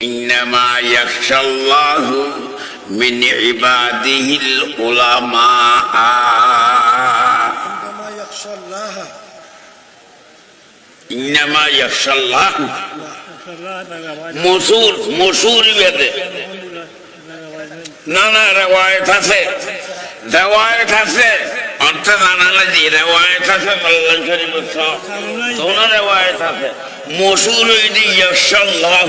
إنما يخشى الله من عباده العلماء إنما يخشى الله إنما يخشى الله মসুর মসুর বেদে না না রেওয়ায়ত আছে রেওয়ায়ত আছে অর্থ জানা না যে রেওয়ায়ত আছে আল্লাহ শরীফ তোমরা রেওয়ায়ত আছে মসুর ইদি ইয়াশাল্লাহ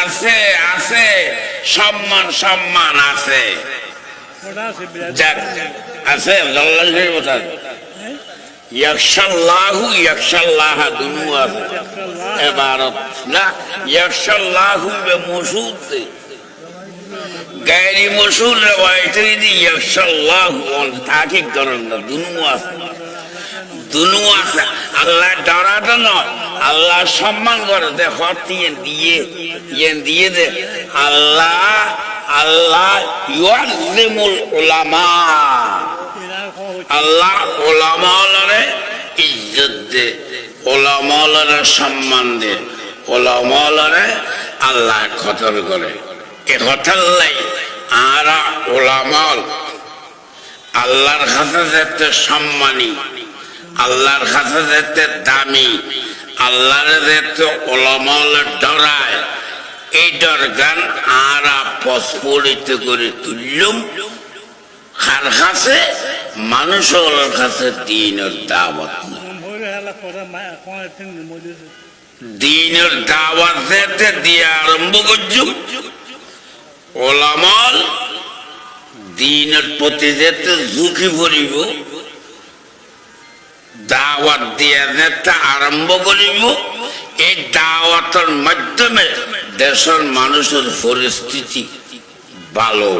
আছে আছে। সম্মান সম্মান আছে। আছে ইয়াকশাল্লাহু, ইয়াকশাল্লাহ দুনু দুনু আছে। আছে আল্লাহ ডরাটা নয়। আল্লাহ সম্মান করে দেখো দিয়ে দিয়ে ইয়ে দিয়ে দে। আল্লাহ আল্লাহ ইউআযিমুল উলামা। আল্লাহ ওলামালরে ইজ্জত দে ওলামালরে সম্মান দে ওলামালরে আল্লাহ খতর করে। এ কথার লাই আরা ওলামাল আল্লাহর কাছে যেতে সম্মানী, আল্লাহর কাছে যেতে দামি আল্লাহর যেতে ওলামালের ডরায়। এই ডর গান আরা পস্ফুরিত করে তুললুম। কার কাছে, মানুষের কাছে দিনের দাওয়াত দিনের দাওয়াত যেতে দিয়ে আরম্ভ করছুম ওলামল দিনের প্রতি যেতে ঝুঁকি পড়িব। দাওয়াত দিয়ে যেতে আরম্ভ করিব। এই দাওয়াতের মাধ্যমে দেশের মানুষের পরিস্থিতি ভালো।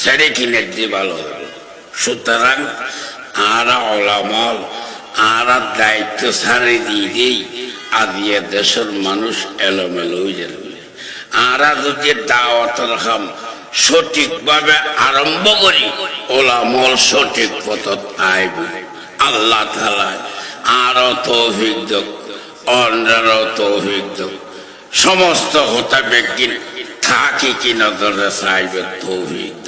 ছেড়ে কিনে দিয়ে ভালো হবে সুতরাং আরা ওলামল, আরা দায়িত্ব ছাড়ে দিয়ে দেই আদিয়ে দেশের মানুষ এলোমেলো হয়ে যাবে। আরা যদি দাওয়াতের খাম সঠিকভাবে আরম্ভ করি, ওলামল সঠিক পথত আইব। আল্লাহ তালায় আরও তৌফিক দক, অন্যেরও তৌফিক দক। সমস্ত হতা ব্যক্তি থাকি কি নজরে চাইবে তৌফিক